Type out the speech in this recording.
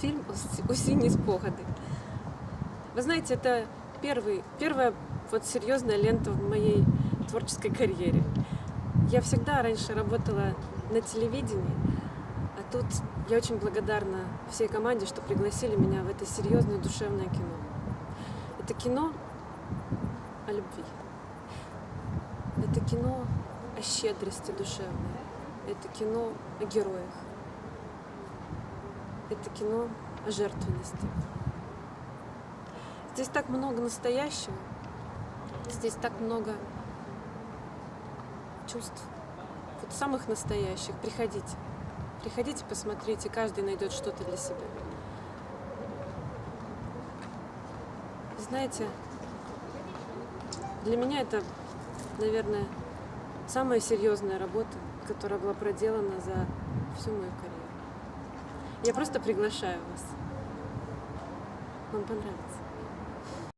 фильм «Ос- «Осенние спогади». Вы знаете, это первый, первая вот серьезная лента в моей творческой карьере. Я всегда раньше работала на телевидении, а тут я очень благодарна всей команде, что пригласили меня в это серьезное душевное кино. Это кино о любви. Это кино о щедрости душевной. Это кино о героях. Это кино о жертвенности. Здесь так много настоящего. Здесь так много чувств. Вот самых настоящих. Приходите. Приходите, посмотрите. Каждый найдет что-то для себя. Знаете, для меня это, наверное, самая серьезная работа, которая была проделана за всю мою карьеру. Я просто приглашаю вас. Вам понравится.